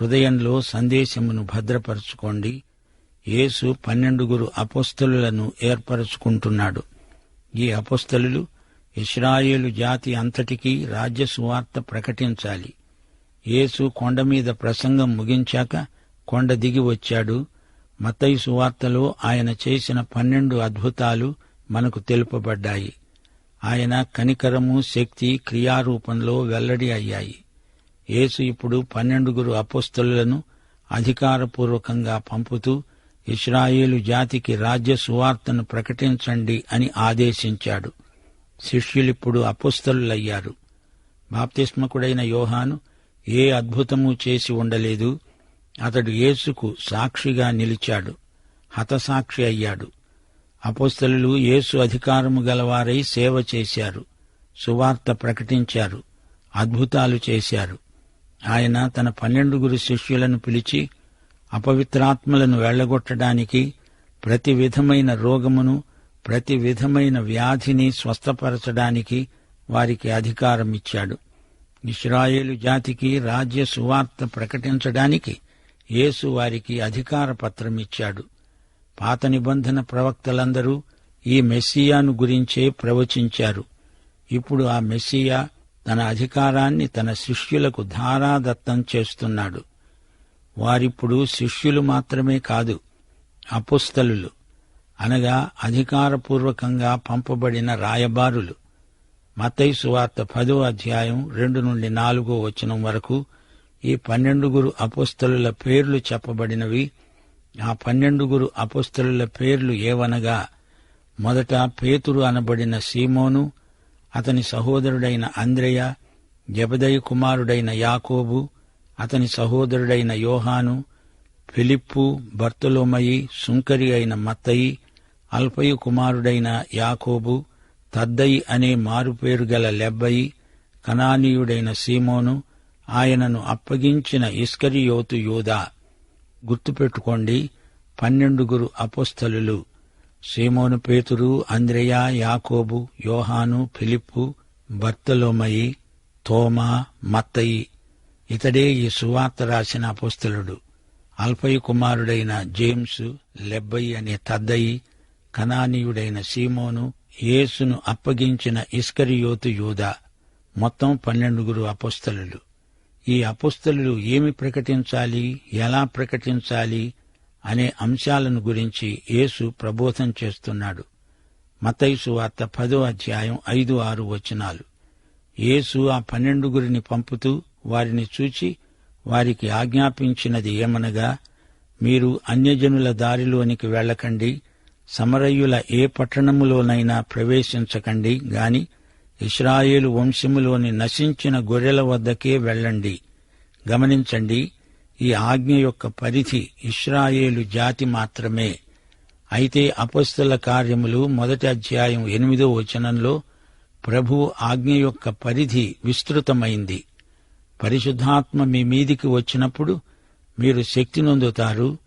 హృదయంలో సందేశమును భద్రపరచుకోండి. యేసు పన్నెండుగురు అపోస్తలులను ఏర్పరచుకుంటున్నాడు. ఈ అపోస్తలు ఇస్రాయేలు జాతి అంతటికీ రాజ్య సువార్త ప్రకటించాలి. యేసు కొండ మీద ప్రసంగం ముగించాక కొండ దిగి వచ్చాడు. మతయి సువార్తలో ఆయన చేసిన పన్నెండు అద్భుతాలు మనకు తెలుపబడ్డాయి. ఆయన కనికరము శక్తి క్రియారూపంలో వెల్లడి అయ్యాయి. యేసు ఇప్పుడు పన్నెండుగురు అపోస్తలులను అధికారపూర్వకంగా పంపుతూ ఇస్రాయేలు జాతికి రాజ్య సువార్తను ప్రకటించండి అని ఆదేశించాడు. శిష్యులిప్పుడు అపుస్తలులయ్యారు. బాప్తిస్మకుడైన యోహాను ఏ అద్భుతము చేసి ఉండలేదు. అతడు యేసుకు సాక్షిగా నిలిచాడు. హతసాక్షి అయ్యాడు. అపోస్తలు యేసు అధికారము గలవారై సేవ చేశారు. సువార్త ప్రకటించారు. అద్భుతాలు చేశారు. ఆయన తన పన్నెండుగురు శిష్యులను పిలిచి అపవిత్రాత్మలను వెళ్ళగొట్టడానికి ప్రతి విధమైన రోగమును ప్రతి విధమైన వ్యాధిని స్వస్థపరచడానికి వారికి అధికారం ఇచ్చాడు. ఇస్రాయేలు జాతికి రాజ్య సువార్త ప్రకటించడానికి యేసు వారికి అధికార పత్రం ఇచ్చాడు. పాత నిబంధన ప్రవక్తలందరూ ఈ మెస్సియాను గురించే ప్రవచించారు. ఇప్పుడు ఆ మెస్సియా తన అధికారాన్ని తన శిష్యులకు ధారాదత్తం చేస్తున్నాడు. వారిప్పుడు శిష్యులు మాత్రమే కాదు అపుస్తలులు అనగా అధికారపూర్వకంగా పంపబడిన రాయబారులు. మతైసువార్త పదో అధ్యాయం రెండు నుండి నాలుగో వచనం వరకు ఈ పన్నెండుగురు అపుస్తలుల పేర్లు చెప్పబడినవి. ఆ పన్నెండుగురు అపుస్తలుల పేర్లు ఏవనగా మొదట పేతురు అనబడిన సీమోను అతని సహోదరుడైన అంద్రయ జబదయ కుమారుడైన యాకోబు అతని సహోదరుడైన యోహాను ఫిలిప్పు బర్తలోమయి సుంకరి అయిన మత్తయి అల్పయు కుమారుడైన యాకోబు తద్దయి అనే మారుపేరు గల లెబ్బయి కనానీయుడైన సీమోను ఆయనను అప్పగించిన ఇస్కరియోతు యోదా. గుర్తుపెట్టుకోండి పన్నెండుగురు అపోస్తలులు. సీమోను పేతురు అంద్రయ యాకోబు యోహాను ఫిలిప్పు బర్తలోమయి తోమా మత్తయి. ఇతడే ఈ సువార్త రాసిన అపుస్తలుడు. అల్పయి కుమారుడైన జేమ్స్ లెబ్బయి అనే తద్దయి కనానీయుడైన సీమోను యేసును అప్పగించిన ఇస్కరియోతు యూదా. మొత్తం పన్నెండుగురు అపుస్తలులు. ఈ అపుస్తలు ఏమి ప్రకటించాలి? ఎలా ప్రకటించాలి? అనే అంశాలను గురించి యేసు ప్రబోధం చేస్తున్నాడు. మతైసు వార్త పదో అధ్యాయం ఐదు ఆరు వచనాలు. యేసు ఆ పన్నెండుగురిని పంపుతూ వారిని చూచి వారికి ఆజ్ఞాపించినది ఏమనగా మీరు అన్యజనుల దారిలోనికి వెళ్ళకండి సమరయ్యుల ఏ పట్టణములోనైనా ప్రవేశించకండి గాని ఇస్రాయేలు వంశములోని నశించిన గొర్రెల వద్దకే వెళ్ళండి. గమనించండి ఈ ఆజ్ఞ యొక్క పరిధి ఇస్రాయేలు జాతి మాత్రమే. అయితే అపస్తుల కార్యములు మొదటి అధ్యాయం ఎనిమిదో వచనంలో ప్రభు ఆజ్ఞ యొక్క పరిధి విస్తృతమైంది. పరిశుద్ధాత్మ మీ మీదికి వచ్చినప్పుడు మీరు శక్తి నొందుతారు.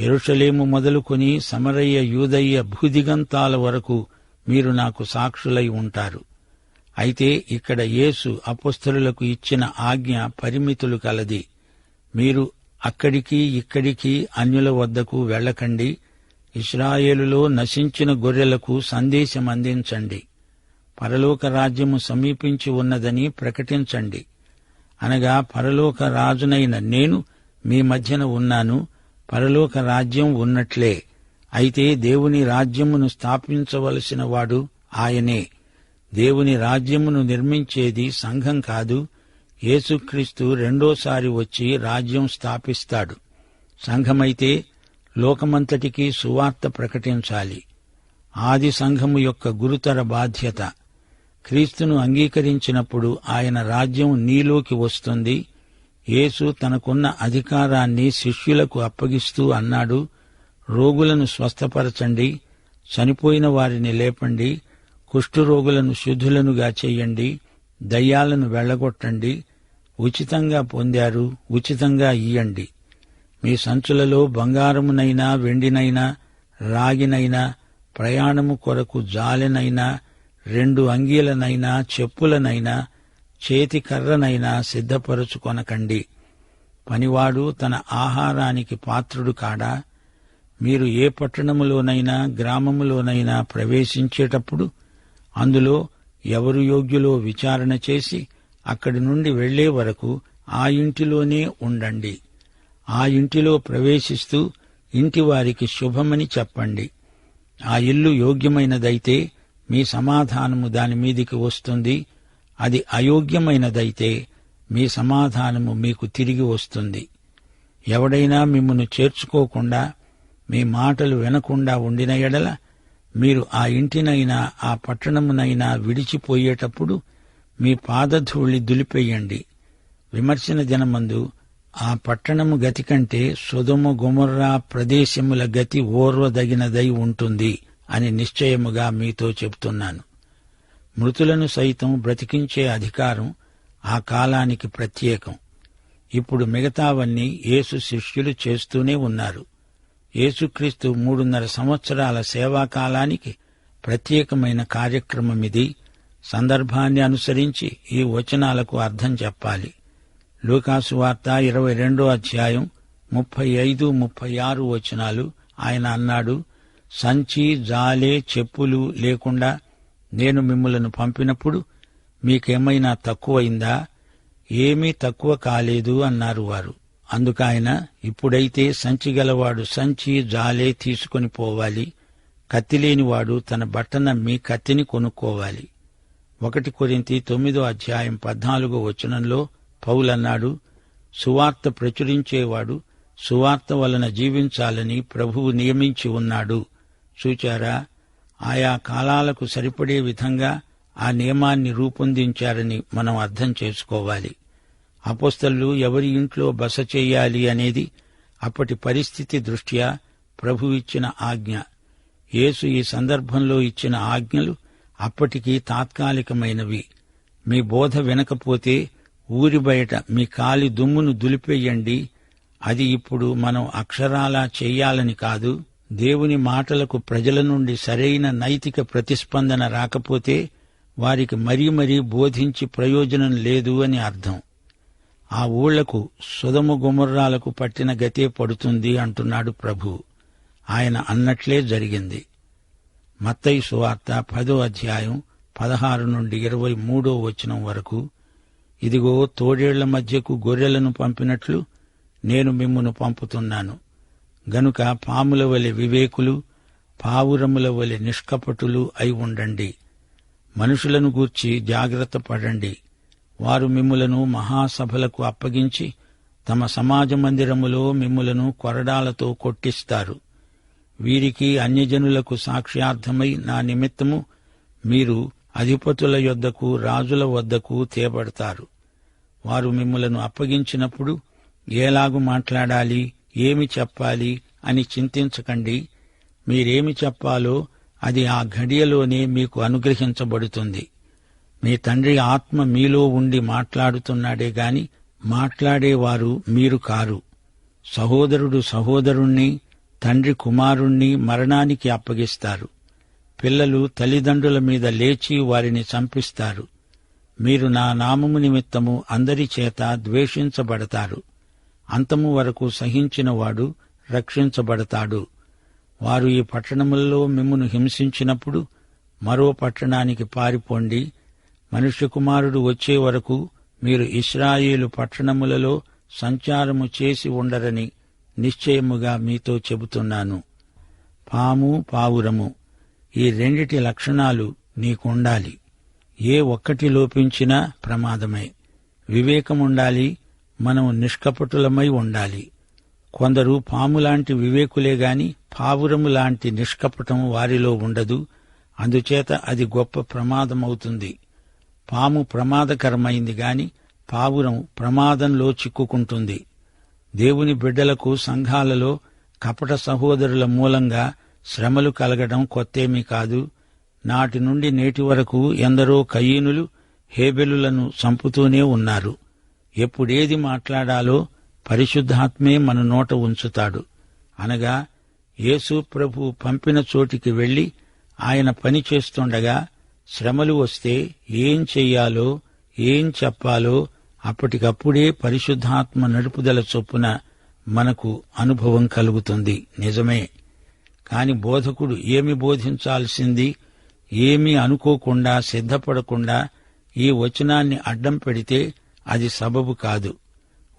ఎరుషలేము మొదలుకొని సమరయ్య యూదయ్య భూదిగంతాల వరకు మీరు నాకు సాక్షులై ఉంటారు. అయితే ఇక్కడ యేసు అపుస్తలులకు ఇచ్చిన ఆజ్ఞ పరిమితులు కలది. మీరు అక్కడికి ఇక్కడికి అన్యుల వద్దకు వెళ్ళకండి. ఇస్రాయేలులో నశించిన గొర్రెలకు సందేశం అందించండి. పరలోక రాజ్యము సమీపించి ఉన్నదని ప్రకటించండి. అనగా పరలోక రాజునైన నేను మీ మధ్యన ఉన్నాను. పరలోక రాజ్యం ఉన్నట్లే. అయితే దేవుని రాజ్యమును స్థాపించవలసిన వాడు ఆయనే. దేవుని రాజ్యమును నిర్మించేది సంఘం కాదు. యేసుక్రీస్తు రెండోసారి వచ్చి రాజ్యం స్థాపిస్తాడు. సంఘమైతే లోకమంతటికీ సువార్త ప్రకటించాలి. ఆది సంఘము యొక్క గురుతర బాధ్యత. క్రీస్తును అంగీకరించినప్పుడు ఆయన రాజ్యం నీలోకి వస్తుంది. యేసు తనకున్న అధికారాన్ని శిష్యులకు అప్పగిస్తూ అన్నాడు రోగులను స్వస్థపరచండి చనిపోయిన వారిని లేపండి కుష్ఠురోగులను శుద్ధులనుగా చేయండి దయ్యాలను వెళ్ళగొట్టండి ఉచితంగా పొందారు ఉచితంగా ఇయ్యండి. మీ సంచులలో బంగారమునైనా వెండినైనా రాగినైనా ప్రయాణము కొరకు జాలెనైనా రెండు అంగీలనైనా చెప్పులనైనా చేతి కర్రనైనా సిద్ధపరచుకొనకండి. పనివాడు తన ఆహారానికి పాత్రుడు కాడా? మీరు ఏ పట్టణములోనైనా గ్రామములోనైనా ప్రవేశించేటప్పుడు అందులో ఎవరు యోగ్యులో విచారణ చేసి అక్కడి నుండి వెళ్ళే వరకు ఆ ఇంటిలోనే ఉండండి. ఆ ఇంటిలో ప్రవేశిస్తూ ఇంటి వారికి శుభమని చెప్పండి. ఆ ఇల్లు యోగ్యమైనదైతే మీ సమాధానము దాని మీదికి వస్తుంది. అది అయోగ్యమైనదైతే మీ సమాధానము మీకు తిరిగి వస్తుంది. ఎవడైనా మిమ్మను చేర్చుకోకుండా మీ మాటలు వినకుండా ఉండిన ఎడల మీరు ఆ ఇంటినైనా ఆ పట్టణమునైనా విడిచిపోయేటప్పుడు మీ పాదధూళి దులిపేయండి. విమర్శన దినమందు ఆ పట్టణము గతి కంటే సుధమ గుమర్రా ప్రదేశముల గతి ఓర్వదగినదై ఉంటుంది అని నిశ్చయముగా మీతో చెబుతున్నాను. మృతులను సైతం బ్రతికించే అధికారం ఆ కాలానికి ప్రత్యేకం. ఇప్పుడు మిగతావన్నీ యేసు శిష్యులు చేస్తూనే ఉన్నారు. యేసుక్రీస్తు మూడున్నర సంవత్సరాల సేవాకాలానికి ప్రత్యేకమైన కార్యక్రమం ఇది సందర్భాన్ని అనుసరించి ఈ వచనాలకు అర్థం చెప్పాలి. లూకాసు వార్త ఇరవై రెండో అధ్యాయం ముప్పై ఐదు ముప్పై ఆరు వచనాలు ఆయన అన్నాడు సంచి జాలే చెప్పులు లేకుండా నేను మిమ్మలను పంపినప్పుడు మీకేమైనా తక్కువైందా ఏమీ తక్కువ కాలేదు అన్నారు వారు. అందుకాయన ఇప్పుడైతే సంచి గలవాడు సంచి జాలే తీసుకొని పోవాలి. కత్తిలేనివాడు తన బట్టనమ్మి కత్తిని కొనుక్కోవాలి. ఒకటి కొరింతి తొమ్మిదో అధ్యాయం పద్నాలుగో వచనంలో పౌలన్నాడు సువార్త ప్రచురించేవాడు సువార్త వలన జీవించాలని ప్రభువు నియమించి ఉన్నాడు. చూచారా? ఆయా కాలాలకు సరిపడే విధంగా ఆ నియమాన్ని రూపొందించారని మనం అర్థం చేసుకోవాలి. అపోస్తలు ఎవరి ఇంట్లో బస చేయాలి అనేది అప్పటి పరిస్థితి దృష్ట్యా ప్రభువిచ్చిన ఆజ్ఞ. యేసు ఈ సందర్భంలో ఇచ్చిన ఆజ్ఞలు అప్పటికి తాత్కాలికమైనవి. మీ బోధ వినకపోతే ఊరి బయట మీ కాలి దుమ్మును దులిపేయండి. అది ఇప్పుడు మనం అక్షరాలా చెయ్యాలని కాదు. దేవుని మాటలకు ప్రజల నుండి సరైన నైతిక ప్రతిస్పందన రాకపోతే వారికి మరీ మరీ బోధించి ప్రయోజనం లేదు అని అర్థం. ఆ ఊళ్ళకు సుధము గుమర్రాలకు పట్టిన గతే పడుతుంది అంటున్నాడు ప్రభు. ఆయన అన్నట్లే జరిగింది. మత్తయి సువార్త పదో అధ్యాయం పదహారు నుండి ఇరవై మూడో వచనం వరకు ఇదిగో తోడేళ్ళ మధ్యకు గొర్రెలను పంపినట్లు నేను మిమ్మును పంపుతున్నాను. గనుక పాముల వలె వివేకులు పావురముల వలె నిష్కపటులు అయి ఉండండి. మనుషులను గూర్చి జాగ్రత్త పడండి. వారు మిమ్ములను మహాసభలకు అప్పగించి తమ సమాజ మందిరములో మిమ్ములను కొరడాలతో కొట్టిస్తారు. వీరికి అన్యజనులకు సాక్ష్యార్థమై నా నిమిత్తము మీరు అధిపతుల యొద్దకు రాజుల వద్దకు తేబడతారు. వారు మిమ్మలను అప్పగించినప్పుడు ఏలాగు మాట్లాడాలి ఏమి చెప్పాలి అని చింతించకండి. మీరేమి చెప్పాలో అది ఆ ఘడియలోనే మీకు అనుగ్రహించబడుతుంది. మీ తండ్రి ఆత్మ మీలో ఉండి మాట్లాడుతున్నాడే గాని మాట్లాడేవారు మీరు కారు. సహోదరుడు సహోదరుణ్ణి తండ్రి కుమారుణ్ణి మరణానికి అప్పగిస్తారు. పిల్లలు తల్లిదండ్రుల మీద లేచి వారిని చంపిస్తారు. మీరు నా నామము నిమిత్తము అందరి చేత ద్వేషించబడతారు. అంతము వరకు సహించినవాడు రక్షించబడతాడు. వారు ఈ పట్టణములలో మిమ్మును హింసించినప్పుడు మరో పట్టణానికి పారిపోండి మనుష్య కుమారుడు వచ్చే వరకు మీరు ఇస్రాయేలు పట్టణములలో సంచారము చేసి ఉండరని నిశ్చయముగా మీతో చెబుతున్నాను. పాము పావురము ఈ రెండిటి లక్షణాలు నీకుండాలి. ఏ ఒక్కటి లోపించినా ప్రమాదమే. వివేకముండాలి మనం నిష్కపటులమై ఉండాలి. కొందరు పాములాంటి వివేకులే గాని పావురము లాంటి నిష్కపటం వారిలో ఉండదు. అందుచేత అది గొప్ప ప్రమాదమవుతుంది. పాము ప్రమాదకరమైంది గాని పావురం ప్రమాదంలో చిక్కుకుంటుంది. దేవుని బిడ్డలకు సంఘాలలో కపట సహోదరుల మూలంగా శ్రమలు కలగడం కొత్తేమీ కాదు. నాటి నుండి నేటి వరకు ఎందరో కయీనులు హేబెలులను చంపుతూనే ఉన్నారు. ఎప్పుడేది మాట్లాడాలో పరిశుద్ధాత్మే మన నోట ఉంచుతాడు. అనగా యేసు ప్రభు పంపిన చోటికి వెళ్ళి ఆయన పని చేస్తుండగా శ్రమలు వస్తే ఏం చెయ్యాలో ఏం చెప్పాలో అప్పటికప్పుడే పరిశుద్ధాత్మ నడుపుదల చొప్పున మనకు అనుభవం కలుగుతుంది. నిజమే. కాని బోధకుడు ఏమి బోధించాల్సింది? ఏమీ అనుకోకుండా సిద్ధపడకుండా ఈ వచనాన్ని అడ్డం పెడితే అది సబబు కాదు.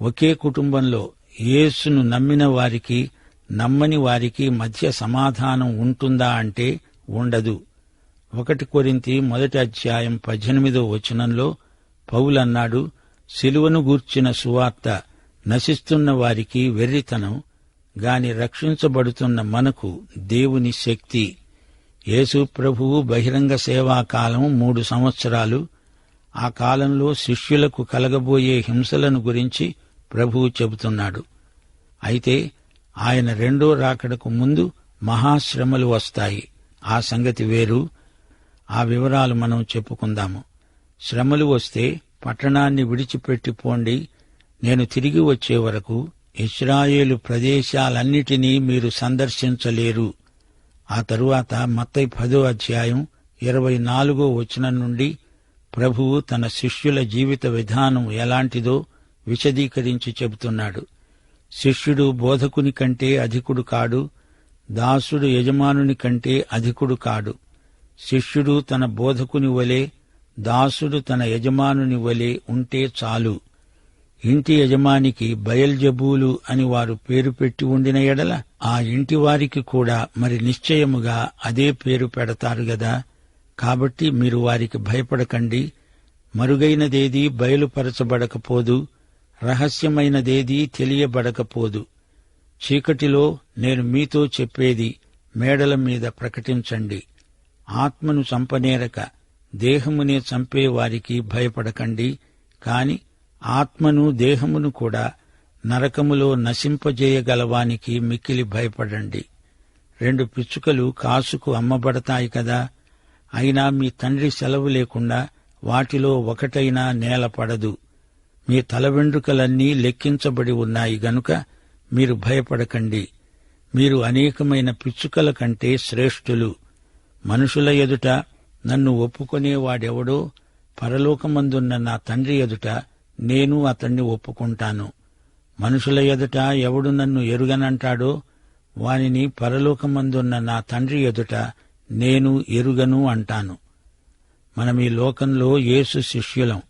ఒకే కుటుంబంలో యేసును నమ్మిన వారికి నమ్మని వారికి మధ్య సమాధానం ఉంటుందా అంటే ఉండదు. ఒకటి కొరింతి మొదటి అధ్యాయం పద్దెనిమిదో వచనంలో పౌలన్నాడు శిలువను గూర్చిన సువార్త నశిస్తున్న వారికి వెర్రితనం గాని రక్షించబడుతున్న మనకు దేవుని శక్తి. యేసు ప్రభువు బహిరంగ సేవా కాలం మూడు సంవత్సరాలు. ఆ కాలంలో శిష్యులకు కలగబోయే హింసలను గురించి ప్రభువు చెబుతున్నాడు. అయితే ఆయన రెండో రాకడకు ముందు మహాశ్రమలు వస్తాయి. ఆ సంగతి వేరు. ఆ వివరాలు మనం చెప్పుకుందాము. శ్రమలు వస్తే పట్టణాన్ని విడిచిపెట్టి పోండి. నేను తిరిగి వచ్చే వరకు ఇస్రాయేలు ప్రదేశాలన్నిటినీ మీరు సందర్శించలేరు. ఆ తరువాత మత్తై పదో అధ్యాయం ఇరవై నాలుగో వచనం నుండి ప్రభువు తన శిష్యుల జీవిత విధానం ఎలాంటిదో విశదీకరించి చెబుతున్నాడు. శిష్యుడు బోధకుని కంటే అధికుడు కాడు. దాసుడు యజమానుని కంటే అధికుడు కాడు. శిష్యుడు తన బోధకుని వలె దాసుడు తన యజమానుని వలె ఉంటే చాలు. ఇంటి యజమానికి బయల్జబూలు అని వారు పేరు పెట్టి ఉండిన ఎడల ఆ ఇంటి వారికి కూడా మరి నిశ్చయముగా అదే పేరు పెడతారు గదా. కాబట్టి మీరు వారికి భయపడకండి. మరుగైనదేదీ బయలుపరచబడకపోదు. రహస్యమైనదేదీ తెలియబడకపోదు. చీకటిలో నేను మీతో చెప్పేది మేడల మీద ప్రకటించండి. ఆత్మను చంపనేరక దేహమునే చంపే వారికి భయపడకండి. కాని ఆత్మను దేహమును కూడా నరకములో నశింపజేయగలవానికి మిక్కిలి భయపడండి. రెండు పిచ్చుకలు కాసుకు అమ్మబడతాయి కదా. అయినా మీ తండ్రి సెలవు లేకుండా వాటిలో ఒకటైనా నేల పడదు మీ తల వెండ్రుకలన్నీ లెక్కించబడి ఉన్నాయి గనుక మీరు భయపడకండి. మీరు అనేకమైన పిచ్చుకల కంటే శ్రేష్ఠులు. మనుషుల ఎదుట నన్ను ఒప్పుకొనేవాడెవడో పరలోకమందున్న నా తండ్రి ఎదుట నేను అతణ్ణి ఒప్పుకుంటాను. మనుషుల ఎదుట ఎవడు నన్ను ఎరుగనంటాడో వానిని పరలోకమందున్న నా తండ్రి ఎదుట నేను ఎరుగను అంటాను. మనం ఈ లోకంలో యేసు శిష్యులం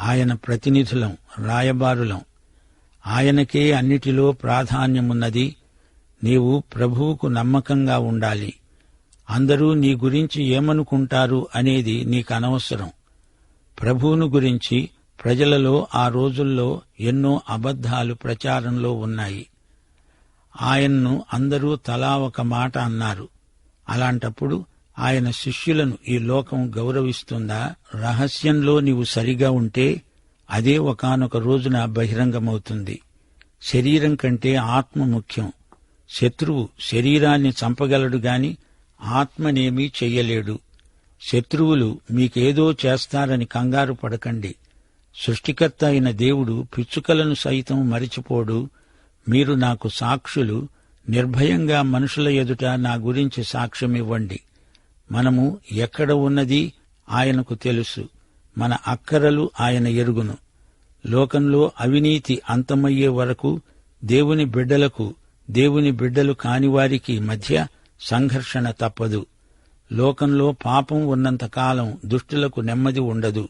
ఆయన ప్రతినిధులం రాయబారులం. ఆయనకే అన్నిటిలో ప్రాధాన్యమున్నది నీవు ప్రభువుకు నమ్మకంగా ఉండాలి. అందరూ నీ గురించి ఏమనుకుంటారు అనేది నీకు అనవసరం. ప్రభువును గురించి ప్రజలలో ఆ రోజుల్లో ఎన్నో అబద్ధాలు ప్రచారంలో ఉన్నాయి. ఆయన్ను అందరూ తలా ఒక మాట అన్నారు. అలాంటప్పుడు ఆయన శిష్యులను ఈ లోకం గౌరవిస్తుందా? రహస్యంలో నీవు సరిగా ఉంటే అదే ఒకానొక రోజున బహిరంగమవుతుంది. శరీరం కంటే ఆత్మ ముఖ్యం. శత్రువు శరీరాన్ని చంపగలడు గాని ఆత్మనేమీ చెయ్యలేడు. శత్రువులు మీకేదో చేస్తారని కంగారు పడకండి. సృష్టికర్త అయిన దేవుడు పిచ్చుకలను సైతం మరిచిపోడు. మీరు నాకు సాక్షులు. నిర్భయంగా మనుషుల ఎదుట నా గురించి సాక్ష్యమివ్వండి. మనము ఎక్కడ ఉన్నది ఆయనకు తెలుసు. మన అక్కరలు ఆయన ఎరుగును. లోకంలో అవినీతి అంతమయ్యే వరకు దేవుని బిడ్డలకు దేవుని బిడ్డలు కానివారికి మధ్య సంఘర్షణ తప్పదు. లోకంలో పాపం ఉన్నంతకాలం దుష్టులకు నెమ్మది ఉండదు.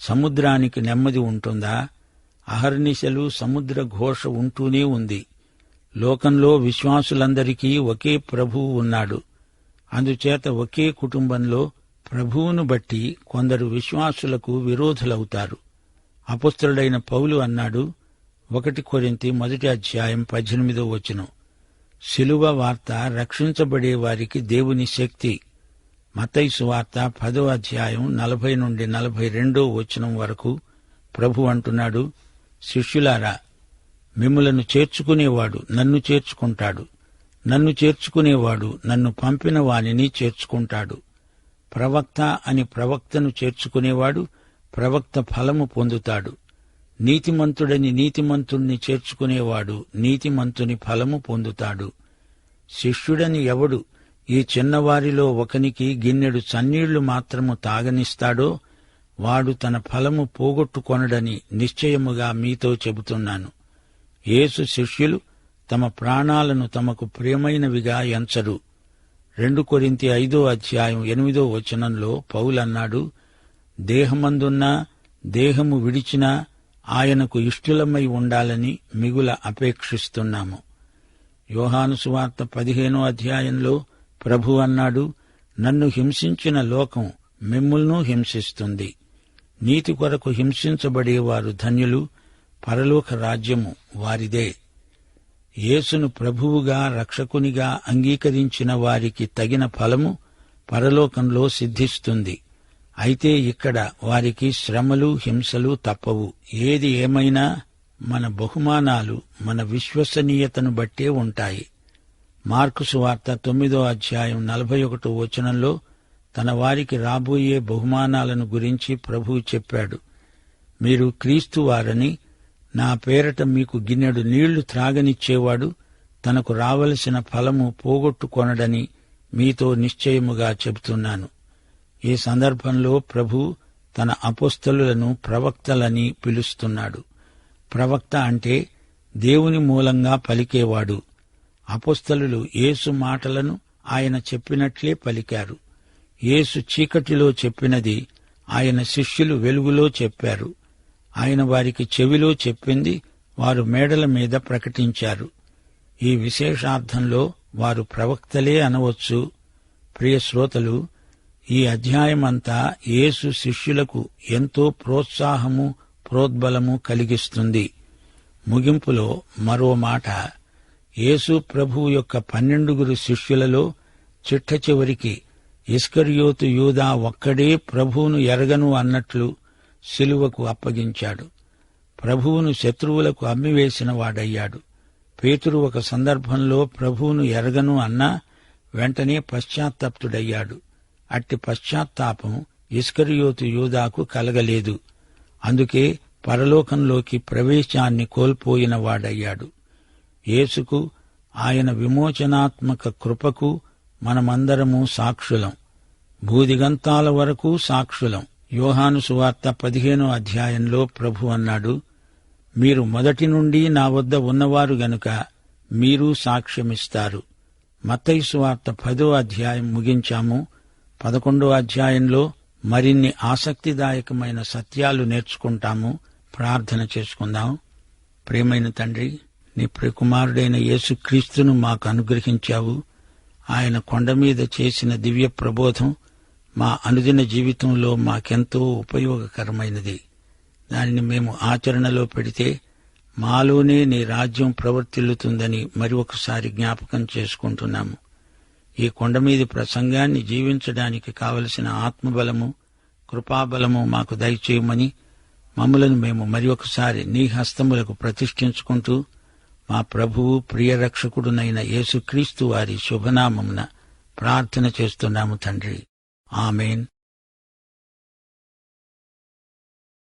సముద్రానికి నెమ్మది ఉంటుందా? అహర్నిశలు సముద్ర ఘోష ఉంటూనే ఉంది. లోకంలో విశ్వాసులందరికీ ఒకే ప్రభువు ఉన్నాడు. అందుచేత ఒకే కుటుంబంలో ప్రభువును బట్టి కొందరు విశ్వాసులకు విరోధులవుతారు. అపుత్రుడైన పౌలు అన్నాడు ఒకటి కొరింతి మొదటి అధ్యాయం పద్దెనిమిదో వచనం. శిలువ వార్త రక్షించబడే వారికి దేవుని శక్తి. మతైసు వార్త పదో అధ్యాయం నలభై నుండి నలభై రెండో వచనం వరకు ప్రభు అంటున్నాడు శిష్యులారా మిమ్మలను చేర్చుకునేవాడు నన్ను చేర్చుకుంటాడు. నన్ను చేర్చుకునేవాడు నన్ను పంపిన వానిని చేర్చుకుంటాడు. ప్రవక్త అని ప్రవక్తను చేర్చుకునేవాడు ప్రవక్త ఫలము పొందుతాడు. నీతిమంతుడని నీతిమంతుణ్ణి చేర్చుకునేవాడు నీతిమంతుని ఫలము పొందుతాడు. శిష్యుడని ఎవడు ఈ చిన్నవారిలో ఒకనికి గిన్నెడు చన్నీళ్ళు మాత్రము తాగనిస్తాడో వాడు తన ఫలము పోగొట్టుకొనడని నిశ్చయముగా మీతో చెబుతున్నాను. యేసు శిష్యులు తమ ప్రాణాలను తమకు ప్రియమైనవిగా ఎంచరు. రెండు కొరింతి ఐదో అధ్యాయం ఎనిమిదో వచనంలో పౌలన్నాడు దేహమందున్నా దేహము విడిచినా ఆయనకు ఇష్టులమై ఉండాలని మిగుల అపేక్షిస్తున్నాము. యోహానుసువార్త పదిహేనో అధ్యాయంలో ప్రభు అన్నాడు నన్ను హింసించిన లోకం మిమ్ముల్నూ హింసిస్తుంది. నీతి కొరకు హింసించబడేవారు ధన్యులు పరలోక రాజ్యము వారిదే. యేసును ప్రభువుగా రక్షకునిగా అంగీకరించిన వారికి తగిన ఫలము పరలోకంలో సిద్ధిస్తుంది. అయితే ఇక్కడ వారికి శ్రమలు హింసలు తప్పవు. ఏది ఏమైనా మన బహుమానాలు మన విశ్వసనీయతను బట్టే ఉంటాయి. మార్కు సువార్త తొమ్మిదో అధ్యాయం నలభై ఒకటో వచనంలో తన వారికి రాబోయే బహుమానాలను గురించి ప్రభువు చెప్పాడు. మీరు క్రీస్తు వారని నా పేరట మీకు గిన్నెడు నీళ్ళు త్రాగనిచ్చేవాడు తనకు రావలసిన ఫలము పోగొట్టుకొనడని మీతో నిశ్చయముగా చెబుతున్నాను. ఈ సందర్భంలో ప్రభు తన అపోస్తలులను ప్రవక్తలని పిలుస్తున్నాడు. ప్రవక్త అంటే దేవుని మూలంగా పలికేవాడు. అపోస్తలులు యేసు మాటలను ఆయన చెప్పినట్లే పలికారు. యేసు చీకటిలో చెప్పినది ఆయన శిష్యులు వెలుగులో చెప్పారు. ఆయన వారికి చెవిలో చెప్పింది వారు మేడల మీద ప్రకటించారు. ఈ విశేషార్థంలో వారు ప్రవక్తలే అనవచ్చు. ప్రియ శ్రోతలు ఈ అధ్యాయమంతా యేసు శిష్యులకు ఎంతో ప్రోత్సాహము ప్రోద్బలము కలిగిస్తుంది. ముగింపులో మరో మాట యేసు ప్రభువు యొక్క పన్నెండుగురు శిష్యులలో చిట్ట చివరికి ఇస్కర్యోతు యూదా ఒక్కడే ప్రభువును ఎరగను అన్నట్లు శిలువకు అప్పగించాడు. ప్రభువును శత్రువులకు అమ్మివేసిన వాడయ్యాడు. పేతురు ఒక సందర్భంలో ప్రభువును ఎరగను అన్నా వెంటనే పశ్చాత్తప్తుడయ్యాడు. అట్టి పశ్చాత్తాపం ఇస్కరియోతు యూదాకు కలగలేదు. అందుకే పరలోకంలోకి ప్రవేశాన్ని కోల్పోయిన వాడయ్యాడు. యేసుకు ఆయన విమోచనాత్మక కృపకు మనమందరము సాక్షులం. భూదిగంతాల వరకు సాక్షులం. యోహాను సువార్త పదిహేనో అధ్యాయంలో ప్రభు అన్నాడు మీరు మొదటి నుండి నా వద్ద ఉన్నవారు గనుక మీరు సాక్ష్యమిస్తారు. మత్తయి సువార్త పదో అధ్యాయం ముగించాము. పదకొండో అధ్యాయంలో మరిన్ని ఆసక్తిదాయకమైన సత్యాలు నేర్చుకుంటాము. ప్రార్థన చేసుకుందాం. ప్రేమైన తండ్రి నీ ప్రియకుమారుడైన యేసుక్రీస్తును మాకు అనుగ్రహించావు. ఆయన కొండ మీద చేసిన దివ్య ప్రబోధం మా అనుదిన జీవితంలో మాకెంతో ఉపయోగకరమైనది. దానిని మేము ఆచరణలో పెడితే మాలోనే నీ రాజ్యం ప్రవర్తిల్లుతుందని మరి ఒకసారి జ్ఞాపకం చేసుకుంటున్నాము. ఈ కొండమీది ప్రసంగాన్ని జీవించడానికి కావలసిన ఆత్మబలము కృపాబలము మాకు దయచేయమని మమ్మలను మేము మరి ఒకసారి నీ హస్తములకు ప్రతిష్ఠించుకుంటూ మా ప్రభువు ప్రియరక్షకుడునైన యేసుక్రీస్తు వారి శుభనామమున ప్రార్థన చేస్తున్నాము తండ్రి. ఆమెన్.